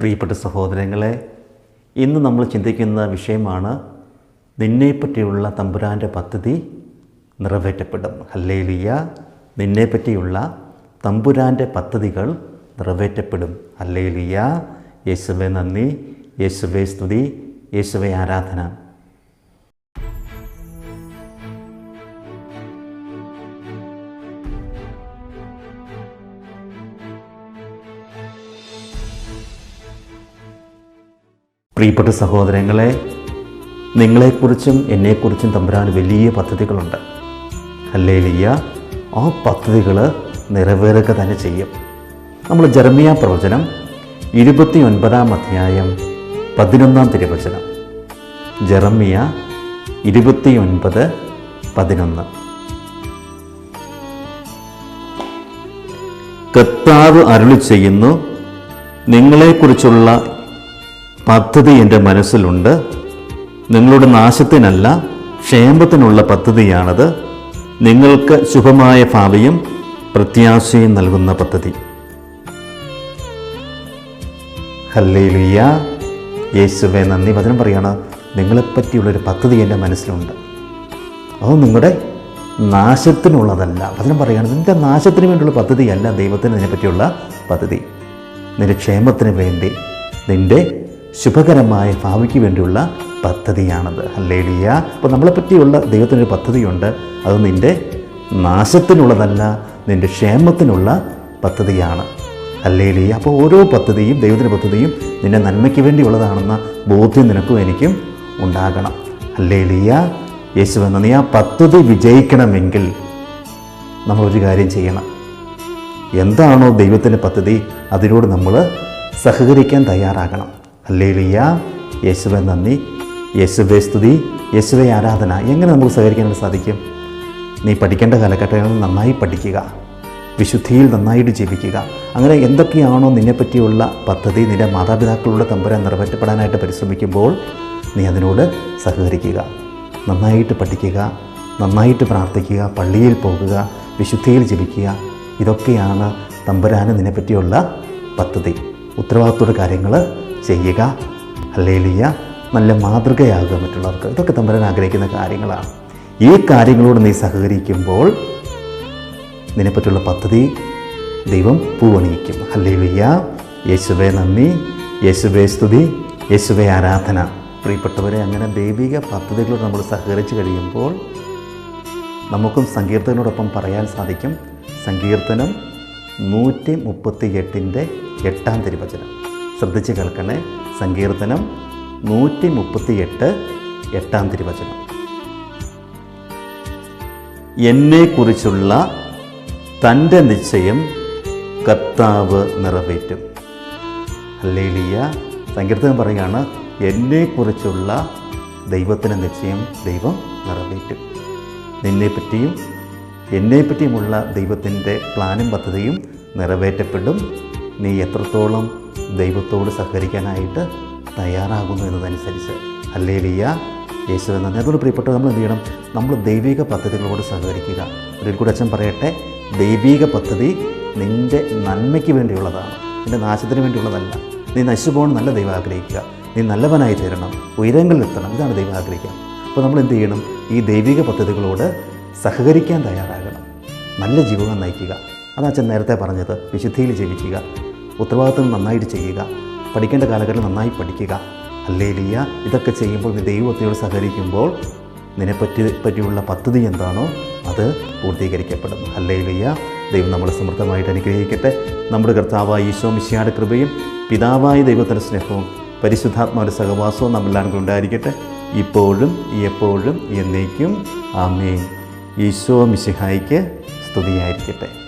പ്രിയപ്പെട്ട സഹോദരങ്ങളെ ഇന്ന് നമ്മൾ ചിന്തിക്കുന്ന വിഷയമാണ് നിന്നെപ്പറ്റിയുള്ള തമ്പുരാന്റെ പദ്ധതി നിറവേറ്റപ്പെടും. ഹല്ലേലിയ. നിന്നെപ്പറ്റിയുള്ള തമ്പുരാന്റെ പദ്ധതികൾ നിറവേറ്റപ്പെടും. ഹല്ലേലിയ. യേശുവെ നന്ദി. യേശുവെ സ്തുതി. യേശുവെ ആരാധന. പ്രിയപ്പെട്ട സഹോദരങ്ങളെ നിങ്ങളെക്കുറിച്ചും എന്നെക്കുറിച്ചും തമ്പുരാൻ വലിയ പദ്ധതികളുണ്ട്. അല്ലേലിയ ആ പദ്ധതികൾ നിറവേറുക തന്നെ ചെയ്യും. നമ്മൾ ജർമിയ പ്രവചനം ഇരുപത്തി ഒൻപതാം അധ്യായം പതിനൊന്നാം തിരുവചനം. ജർമിയ ഇരുപത്തി ഒൻപത് പതിനൊന്ന്. കർത്താവ് അരുളി ചെയ്യുന്നു നിങ്ങളെക്കുറിച്ചുള്ള പദ്ധതി എന്റെ മനസ്സിലുണ്ട്. നിങ്ങളുടെ നാശത്തിനല്ല ക്ഷേമത്തിനുള്ള പദ്ധതിയാണത്. നിങ്ങൾക്ക് ശുഭമായ ഭാവിയും പ്രത്യാശയും നൽകുന്ന പദ്ധതി. ഹല്ലേലുയ്യ യേശുവെ നന്ദി. വചനം പറയാണ് നിങ്ങളെപ്പറ്റിയുള്ളൊരു പദ്ധതി എന്റെ മനസ്സിലുണ്ട്. അത് നിങ്ങളുടെ നാശത്തിനുള്ളതല്ല. വചനം പറയുകയാണ് നിന്റെ നാശത്തിന് വേണ്ടിയുള്ള പദ്ധതിയല്ല ദൈവത്തിന് ഇതിനെപ്പറ്റിയുള്ള പദ്ധതി. നിന്റെ ക്ഷേമത്തിന് വേണ്ടി നിന്റെ ശുഭകരമായ ഭാവിക്ക് വേണ്ടിയുള്ള പദ്ധതിയാണത്. അല്ലേലിയ അപ്പോൾ നമ്മളെ പറ്റിയുള്ള ദൈവത്തിനൊരു പദ്ധതിയുണ്ട്. അത് നിന്റെ നാശത്തിനുള്ളതല്ല നിന്റെ ക്ഷേമത്തിനുള്ള പദ്ധതിയാണ്. അല്ലേലിയ അപ്പോൾ ഓരോ പദ്ധതിയും ദൈവത്തിന്റെ പദ്ധതിയും നിന്റെ നന്മയ്ക്ക് വേണ്ടിയുള്ളതാണെന്ന ബോധ്യം നിനക്കും എനിക്കും ഉണ്ടാകണം. അല്ലേലിയ യേശു എന്ന നീ ആ പദ്ധതി വിജയിക്കണമെങ്കിൽ നമ്മളൊരു കാര്യം ചെയ്യണം. എന്താണോ ദൈവത്തിന്റെ പദ്ധതി അതിനോട് നമ്മൾ സഹകരിക്കാൻ തയ്യാറാകണം. അല്ലേലിയ യേശുവെ നന്ദി. യേശുവെ സ്തുതി. യേശുവെ ആരാധന. എങ്ങനെ നമുക്ക് സഹകരിക്കാനായിട്ട് സാധിക്കും? നീ പഠിക്കേണ്ട കാലഘട്ടങ്ങളിൽ നന്നായി പഠിക്കുക. വിശുദ്ധിയിൽ നന്നായിട്ട് ജീവിക്കുക. അങ്ങനെ എന്തൊക്കെയാണോ നിന്നെപ്പറ്റിയുള്ള പദ്ധതി നിന്റെ മാതാപിതാക്കളുടെ തമ്പുരാൻ നിറവേറ്റപ്പെടാനായിട്ട് പരിശ്രമിക്കുമ്പോൾ നീ അതിനോട് സഹകരിക്കുക. നന്നായിട്ട് പഠിക്കുക. നന്നായിട്ട് പ്രാർത്ഥിക്കുക. പള്ളിയിൽ പോകുക. വിശുദ്ധിയിൽ ജീവിക്കുക. ഇതൊക്കെയാണ് തമ്പുരാന് നിന്നെപ്പറ്റിയുള്ള പദ്ധതി. ഉത്തരവാദിത്വ കാര്യങ്ങൾ ചെയ്യുക. അല്ലേലിയ നല്ല മാതൃകയാകുക മറ്റുള്ളവർക്ക്. ഇതൊക്കെ തമ്പരൻ ആഗ്രഹിക്കുന്ന കാര്യങ്ങളാണ്. ഈ കാര്യങ്ങളോട് നീ സഹകരിക്കുമ്പോൾ നിന്നെപ്പറ്റിയുള്ള പദ്ധതി ദൈവം പൂവണിയിക്കും. ഹല്ലേലുയ്യ യേശുവേ നന്ദി. യേശുബേ സ്തുതി. യേശുവേ ആരാധന. പ്രിയപ്പെട്ടവരെ അങ്ങനെ ദൈവിക പദ്ധതികളോട് നമ്മൾ സഹകരിച്ച് കഴിയുമ്പോൾ നമുക്കും സങ്കീർത്തനോടൊപ്പം പറയാൻ സാധിക്കും. സങ്കീർത്തനം നൂറ്റി മുപ്പത്തി എട്ടിന്റെ എട്ടാം തിരുവചനം. ശ്രദ്ധിച്ച് കേൾക്കണേ. സങ്കീർത്തനം നൂറ്റി മുപ്പത്തി എട്ട് എട്ടാം തിരുവചനം. എന്നെക്കുറിച്ചുള്ള തന്റെ നിശ്ചയം കർത്താവ് നിറവേറ്റും. അല്ലേലിയ സങ്കീർത്തനം പറയുകയാണ് എന്നെക്കുറിച്ചുള്ള ദൈവത്തിന്റെ നിശ്ചയം ദൈവം നിറവേറ്റും. നിന്നെപ്പറ്റിയും എന്നെപ്പറ്റിയുമുള്ള ദൈവത്തിന്റെ പ്ലാനും പദ്ധതിയും നിറവേറ്റപ്പെടും. നീ എത്രത്തോളം ദൈവത്തോട് സഹകരിക്കാനായിട്ട് തയ്യാറാകുന്നു എന്നതനുസരിച്ച്. അല്ലേ ലിയ യേശു എന്ന അതുകൊണ്ട് പ്രിയപ്പെട്ട നമ്മൾ എന്ത് ചെയ്യണം? നമ്മൾ ദൈവിക പദ്ധതികളോട് സഹകരിക്കുക. ഒരിക്കൽ കൂടെ അച്ഛൻ പറയട്ടെ ദൈവിക പദ്ധതി നിന്റെ നന്മയ്ക്ക് വേണ്ടിയുള്ളതാണ്. നിന്റെ നാശത്തിന് വേണ്ടിയുള്ളതല്ല. നീ നശിച്ചുപോകണം നല്ല ദൈവം ആഗ്രഹിക്കുക. നീ നല്ലവനായി തീരണം. ഉയരങ്ങളിൽ എത്തണം. ഇതാണ് ദൈവം ആഗ്രഹിക്കുക. അപ്പോൾ നമ്മൾ എന്ത് ചെയ്യണം? ഈ ദൈവിക പദ്ധതികളോട് സഹകരിക്കാൻ തയ്യാറാകണം. നല്ല ജീവിതം നയിക്കുക. അതാ അച്ഛൻ നേരത്തെ പറഞ്ഞത് വിശുദ്ധിയിൽ ജീവിക്കുക. ഉത്തരവാദിത്വം നന്നായിട്ട് ചെയ്യുക. പഠിക്കേണ്ട കാലഘട്ടം നന്നായി പഠിക്കുക. അല്ലേലിയ ഇതൊക്കെ ചെയ്യുമ്പോൾ നീ ദൈവത്തിനോട് സഹകരിക്കുമ്പോൾ നിന്നെപ്പറ്റി പറ്റിയുള്ള പദ്ധതി എന്താണോ അത് പൂർത്തീകരിക്കപ്പെടും. അല്ലേലിയ ദൈവം നമ്മളെ സമൃദ്ധമായിട്ട് അനുഗ്രഹിക്കട്ടെ. നമ്മുടെ കർത്താവായ ഈശോ മിശിയാട് കൃപയും പിതാവായ ദൈവത്തിന്റെ സ്നേഹവും പരിശുദ്ധാത്മാവിന്റെ സഹവാസവും നമ്മളെല്ലാവർക്കും ഉണ്ടായിരിക്കട്ടെ ഇപ്പോഴും എപ്പോഴും എന്നേക്കും. ആമേൻ. ഈശോ മിശിഹായിക്ക് സ്തുതിയായിരിക്കട്ടെ.